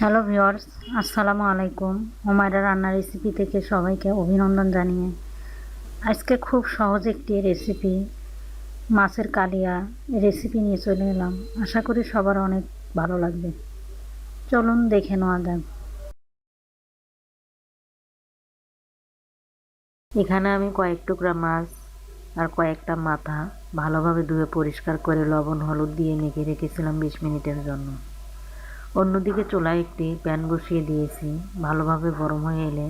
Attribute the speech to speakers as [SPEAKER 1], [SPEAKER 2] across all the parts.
[SPEAKER 1] Hello viewers আসসালামু আলাইকুম। হুমায়রা রান্নার রেসিপি থেকে সবাইকে অভিনন্দন জানিয়ে। আজকে খুব সহজ একটি রেসিপি মাছের কালিয়া রেসিপি নিয়ে চলে এলাম। আশা করি সবার অনেক ভালো লাগবে। চলুন দেখে নেওয়া যাক। এখানে আমি কয়েক টুকরা মাছ আর কয়েকটা মাথা ভালোভাবে ধুয়ে পরিষ্কার করে লবণ, হলুদ দিয়ে মেখে রেখেছিলাম বিশ মিনিটের জন্য। অন্যদিকে চুলায় একটি প্যান বসিয়ে দিয়েছি। ভালোভাবে গরম হয়ে এলে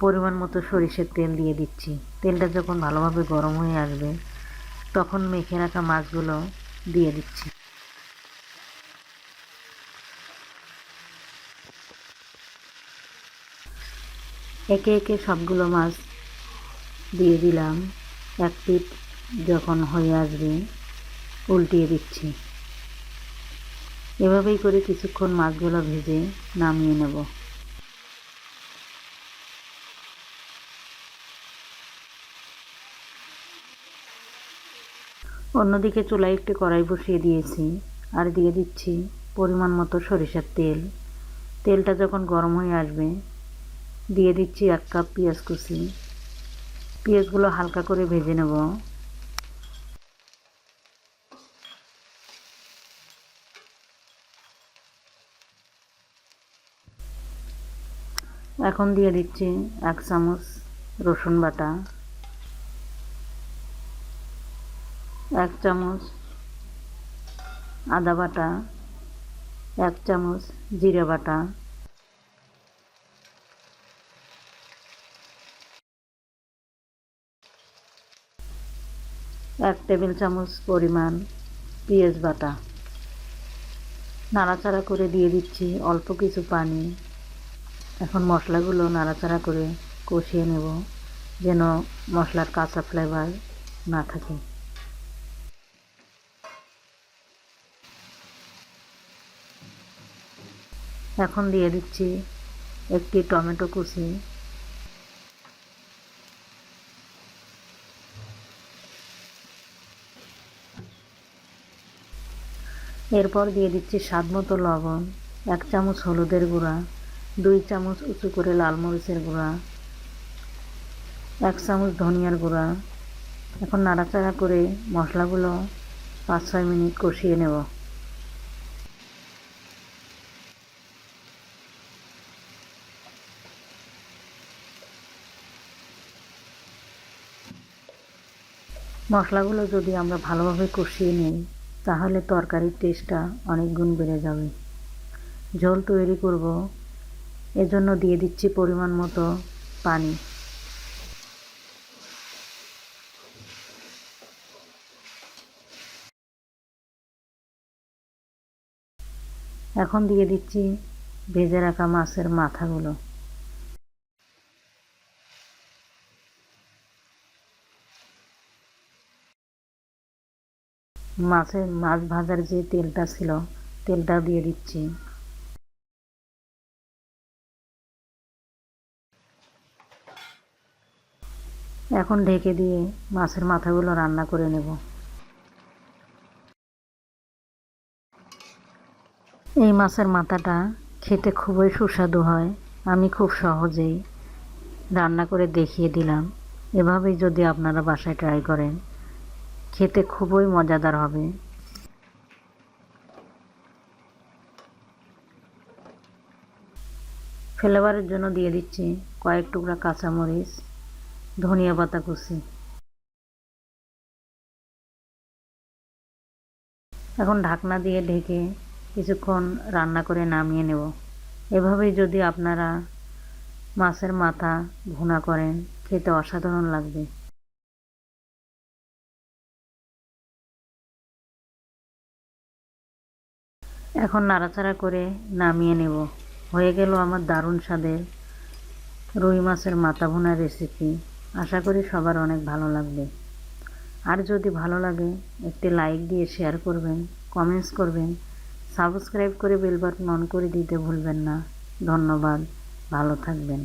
[SPEAKER 1] পরিমাণ মতো সরিষের তেল দিয়ে দিচ্ছি। তেলটা যখন ভালোভাবে গরম হয়ে আসবে, তখন মেখে রাখা মাছগুলো দিয়ে দিচ্ছি। একে একে সবগুলো মাছ দিয়ে দিলাম। এক পিঠ যখন হয়ে আসবে, উল্টিয়ে দিচ্ছি। এভাবেই করে কিছুক্ষণ মাছগুলো ভেজে নামিয়ে নেব। অন্যদিকে চুলায় একটি কড়াই বসিয়ে দিয়েছি আর দিয়ে দিচ্ছি পরিমাণ মতো সরিষার তেল। তেলটা যখন গরম হয়ে আসবে, দিয়ে দিচ্ছি এক কাপ পেঁয়াজ কুচি। পেঁয়াজগুলো হালকা করে ভেজে নেব। এখন দিয়ে দিচ্ছি এক চামচ রসুন বাটা, এক চামচ আদা বাটা, এক চামচ জিরে বাটা। এক টেবিল চামচ পরিমাণ পেঁয়াজ বাটা। নাড়াচাড়া করে দিয়ে দিচ্ছি অল্প কিছু পানি। এখন মশলাগুলো নাড়াচাড়া করে কষিয়ে নেব, যেন মশলার কাঁচা ফ্লেভার না থাকে। এখন দিয়ে দিচ্ছি একটি টমেটো কুচি। এরপর দিয়ে দিচ্ছি স্বাদ মতো লবণ, এক চামচ হলুদের গুঁড়া। দুই চামচ উঁচু করে লাল মরিচের গুঁড়া, এক চামচ ধনিয়ার গুঁড়া। এখন নাড়াচাড়া করে মশলাগুলো পাঁচ ছয় মিনিট কষিয়ে নেব। মশলাগুলো যদি আমরা ভালোভাবে কষিয়ে নিই, তাহলে তরকারির টেস্টটা অনেক গুণ বেড়ে যাবে। ঝোল তৈরি করব এজন্য দিয়ে দিচ্ছি পরিমাণ মতো পানি। এখন দিয়ে দিচ্ছি ভেজে রাখা মাছের মাথাগুলো। মাছের, মাছ ভাজার যে তেলটা ছিল তেলটা দিয়ে দিচ্ছি। এখন ঢেকে দিয়ে মাছের মাথাগুলো রান্না করে নেব। এই মাছের মাথাটা খেতে খুবই সুস্বাদু হয়। আমি খুব সহজেই রান্না করে দেখিয়ে দিলাম। এভাবেই যদি আপনারা বাসায় ট্রাই করেন, খেতে খুবই মজাদার হবে। ফ্লেভারের জন্য দিয়ে দিচ্ছি কয়েক টুকরা কাঁচামরিচ। ধনিয়া পাতা কুচি। এখন ঢাকনা দিয়ে ঢেকে কিছুক্ষণ রান্না করে নামিয়ে নেব। এভাবেই যদি আপনারা মাছের মাথা ভুনা করেন, খেতে অসাধারণ লাগবে। এখন নাড়াচাড়া করে নামিয়ে নেব। হয়ে গেল আমার দারুণ স্বাদের রুই মাছের মাথা ভুনা রেসিপি আশা করি সবার অনেক ভালো লাগবে। আর যদি ভালো লাগে, একটি লাইক দিয়ে শেয়ার করবেন কমেন্টস করবেন সাবস্ক্রাইব করে বেল অন করে দিতে ভুলবেন না। ধন্যবাদ, ভালো থাকবেন।